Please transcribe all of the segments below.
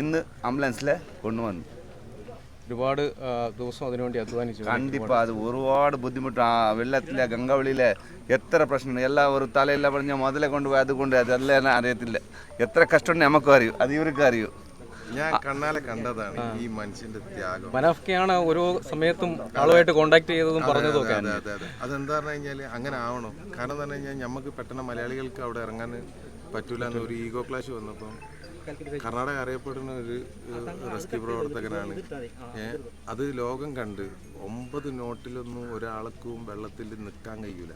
ഇന്ന് ആംബുലൻസിൽ കൊണ്ടുവന്നു. ഒരുപാട് ദിവസം അതിനുവേണ്ടി അധ്വാനിച്ചു. കണ്ടിപ്പാ അത് ഒരുപാട് ബുദ്ധിമുട്ട്. ആ വെള്ളത്തിലെ ഗംഗാവളിയിലെ എത്ര പ്രശ്നം എല്ലാം ഒരു തലയെല്ലാം പറഞ്ഞ മുതലെ കൊണ്ടുപോയി അത് കൊണ്ട് അതെല്ലാം അറിയത്തില്ല. എത്ര കഷ്ടമുണ്ട് നമുക്കും അറിയൂ. അത് ഇവർക്കും അറിയൂ. ഞാൻ കണ്ണാലെ കണ്ടതാണ് ഈ മനുഷ്യന്റെ ത്യാഗം. മനാഫ്കയാണ് ഓരോ സമയത്തും ആളുമായിട്ട് കോണ്ടാക്ട് ചെയ്തതും പറഞ്ഞതും ഒക്കെ അതെ അതെ അതെ. അതെന്താ പറഞ്ഞു കഴിഞ്ഞാൽ അങ്ങനെ ആവണം. കാരണം തന്നെ പറഞ്ഞു കഴിഞ്ഞാൽ നമുക്ക് പെട്ടെന്ന് മലയാളികൾക്ക് അവിടെ ഇറങ്ങാൻ പറ്റൂല എന്ന ഒരു ഈഗോ ക്ലാഷ് വന്നപ്പം കർണാടക അറിയപ്പെടുന്ന ഒരു റെസ്ക്യൂ പ്രവർത്തകനാണ്. അത് ലോകം കണ്ട് ഒമ്പത് നോട്ടിലൊന്നും ഒരാൾക്കും വെള്ളത്തിൽ നിൽക്കാൻ കഴിയൂല.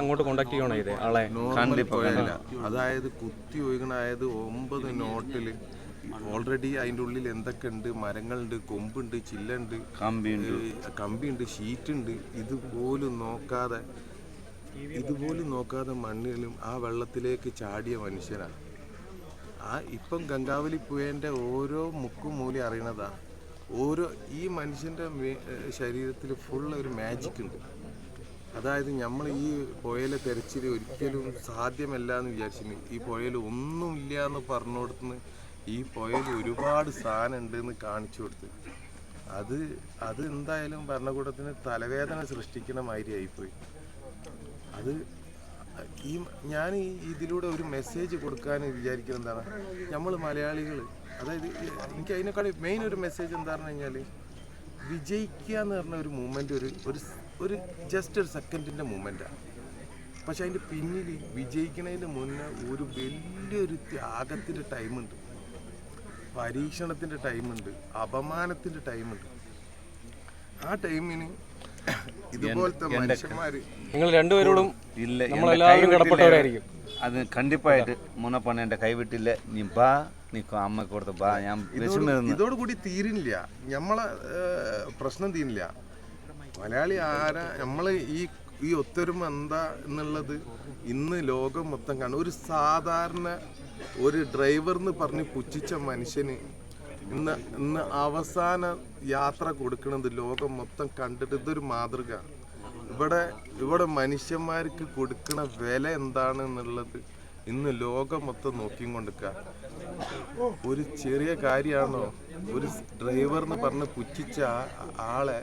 അങ്ങോട്ട് കോണ്ടാക്ട് ചെയ്യണോ ഇതേ? ആളെ നോർമൽ അതായത് കുത്തി ഒഴുകണായത് ഒമ്പത് നോട്ടിൽ ഓൾറെഡി അതിന്റെ ഉള്ളിൽ എന്തൊക്കെ ഉണ്ട് മരങ്ങളുണ്ട് കൊമ്പുണ്ട് ചില്ലുണ്ട് കമ്പിയുണ്ട്. ഉണ്ട് കമ്പിയുണ്ട് ഷീറ്റുണ്ട്. ഇതുപോലും നോക്കാതെ ഇതുപോലും നോക്കാതെ മണ്ണിലും ആ വെള്ളത്തിലേക്ക് ചാടിയ മനുഷ്യനാണ്. ആ ഇപ്പം ഗംഗാവലി പുഴേന്റെ ഓരോ മുക്കും മൂലി അറിയണതാ. ഓരോ ഈ മനുഷ്യന്റെ ശരീരത്തിൽ ഫുൾ ഒരു മാജിക് ഉണ്ട്. അതായത് നമ്മൾ ഈ പുഴയിലെ തെരച്ചിൽ ഒരിക്കലും സാധ്യമല്ല എന്ന് വിചാരിച്ചിന് ഈ പുഴയിൽ ഒന്നുമില്ല എന്ന് പറഞ്ഞു കൊടുത്തുനിന്ന് ഈ പുഴയിൽ ഒരുപാട് സാധനം ഉണ്ട് എന്ന് കാണിച്ചു കൊടുത്ത്. അത് അത് എന്തായാലും ഭരണകൂടത്തിന് തലവേദന സൃഷ്ടിക്കണ മാതിരി ആയിപ്പോയി. അത് ഈ ഞാൻ ഇതിലൂടെ ഒരു മെസ്സേജ് കൊടുക്കാൻ വിചാരിക്കുന്നത് എന്താണ്? നമ്മൾ മലയാളികൾ അതായത് എനിക്ക് അതിനേക്കാൾ മെയിൻ ഒരു മെസ്സേജ് എന്താ പറഞ്ഞു കഴിഞ്ഞാൽ വിജയിക്കുക എന്ന് പറഞ്ഞ ഒരു മൂമെന്റ് ഒരു ഒരു ഒരു ജസ്റ്റ് ഒരു സെക്കൻഡിന്റെ മൂമെന്റാണ് പക്ഷെ അതിന്റെ പിന്നിൽ വിജയിക്കുന്നതിന് മുന്നേ ഒരു വലിയൊരു ത്യാഗത്തിന്റെ ടൈമുണ്ട് പരീക്ഷണത്തിന്റെ ടൈമുണ്ട് അപമാനത്തിന്റെ ടൈമുണ്ട് ആ ടൈമിന് ഇതുപോലത്തെ നിങ്ങൾ രണ്ടുപേരോടും ഇല്ല നമ്മളെല്ലാവരും കടപ്പെട്ടവരായിരിക്കും. അത് കണ്ടിപ്പായിട്ട് മുന്നപ്പണ എന്റെ കൈവിട്ടില്ല നീ ബാ നീ അമ്മ കൊടുത്ത ബാ ഞാൻ ഇതോട് കൂടി തീരില്ല. നമ്മളെ പ്രശ്നം തീരില്ല. മലയാളി ആരാ നമ്മൾ ഈ ഈ ഒത്തൊരുമ എന്താ എന്നുള്ളത് ഇന്ന് ലോകം മൊത്തം കാണും. ഒരു സാധാരണ ഒരു ഡ്രൈവർ എന്ന് പറഞ്ഞ് പുച്ഛിച്ച മനുഷ്യന് ഇന്ന് ഇന്ന് അവസാന യാത്ര കൊടുക്കുന്നത് ലോകം മൊത്തം കണ്ടിട്ട് ഇതൊരു മാതൃക. ഇവിടെ ഇവിടെ മനുഷ്യന്മാർക്ക് കൊടുക്കുന്ന വില എന്താണ് എന്നുള്ളത് ഇന്ന് ലോകം മൊത്തം നോക്കിയും കൊണ്ടിരിക്കുക ഒരു ചെറിയ കാര്യമാണോ? ഒരു ഡ്രൈവർ എന്ന് പറഞ്ഞ് പുച്ഛിച്ച ആളെ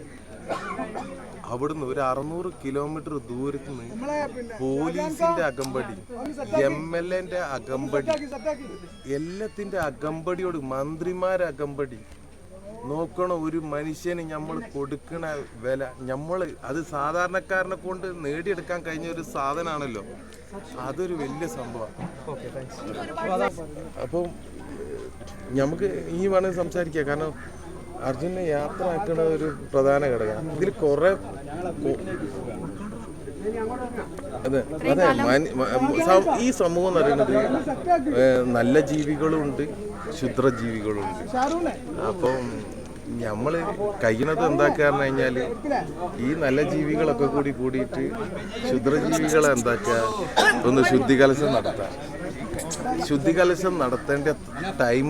അവിടുന്ന് ഒരു അറുന്നൂറ് കിലോമീറ്റർ ദൂരത്ത് നിന്ന് പോലീസിന്റെ അകമ്പടി എം എൽ എന്റെ അകമ്പടി എല്ലാത്തിന്റെ അകമ്പടിയോട് മന്ത്രിമാരെ അകമ്പടി. നോക്കണ ഒരു മനുഷ്യന് നമ്മൾ കൊടുക്കണ വില. നമ്മൾ അത് സാധാരണക്കാരനെ കൊണ്ട് നേടിയെടുക്കാൻ കഴിഞ്ഞ ഒരു സാധനമാണല്ലോ അതൊരു വലിയ സംഭവമാണ് അപ്പം നമുക്ക് ഈ വേണമെങ്കിൽ സംസാരിക്കാം. കാരണം അർജുനെ യാത്ര ആക്കുന്ന ഒരു പ്രധാന ഘടകം ഇതിൽ കുറെ അതെ അതെ ഈ സമൂഹം എന്ന് പറയുന്നത് നല്ല ജീവികളും ഉണ്ട് ക്ഷുദ്രജീവികളും ഉണ്ട് അപ്പം നമ്മൾ കഴിയണത് എന്താക്കാന്ന് കഴിഞ്ഞാൽ ഈ നല്ല ജീവികളൊക്കെ കൂടി കൂടിയിട്ട് ക്ഷുദ്രജീവികളെ എന്താക്കുക ഒന്ന് ശുദ്ധികലശം നടത്താം ശുദ്ധികലശം നടത്തേണ്ട ടൈം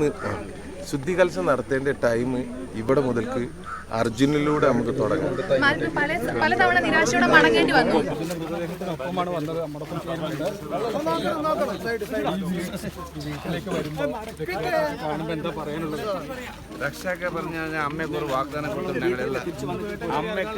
ശുദ്ധികലശം നടത്തേണ്ട ടൈം ഇവിടെ മുതൽക്ക് അർജുനിലൂടെ നമുക്ക് തുടങ്ങാം. പലതവണ നിരാശയോടെ മടങ്ങേണ്ടി വന്നു. രക്ഷയൊക്കെ പറഞ്ഞ അമ്മയ്ക്ക് ഒരു വാഗ്ദാനം കൊടുത്തു ഞങ്ങളെല്ലാം അമ്മയ്ക്ക്